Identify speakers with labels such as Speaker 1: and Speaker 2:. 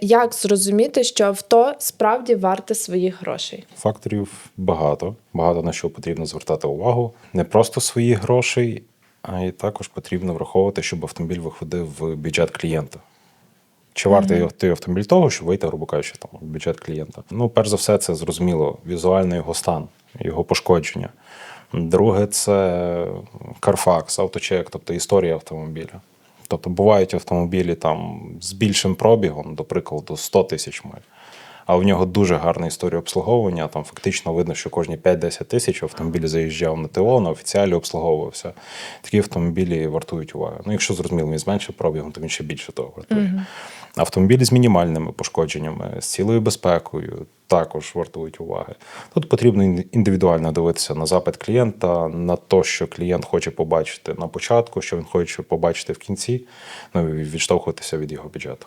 Speaker 1: Як зрозуміти, що авто справді варте своїх грошей?
Speaker 2: Факторів багато. Багато на що потрібно звертати увагу. Не просто свої грошей, а й також потрібно враховувати, щоб автомобіль виходив в бюджет клієнта. Чи вартий mm той автомобіль того, щоб вийти, грубо кажучи, там, в бюджет клієнта? Ну, перш за все, це зрозуміло, візуально його стан, його пошкодження. Друге, це Carfax, авточек, тобто історія автомобіля. Тобто бувають автомобілі там з більшим пробігом, до прикладу, 100 тисяч миль. А в нього дуже гарна історія обслуговування. Там фактично видно, що кожні 5-10 тисяч автомобіль заїжджав на ТО, на офіціалі обслуговувався. Такі автомобілі вартують уваги. Ну, якщо зрозуміло, він з меншим пробігом, то він ще більше того вартує. Автомобілі з мінімальними пошкодженнями, з цілою безпекою також вартують уваги. Тут потрібно індивідуально дивитися на запит клієнта, на те, що клієнт хоче побачити на початку, що він хоче побачити в кінці, ну і відштовхуватися від його бюджету.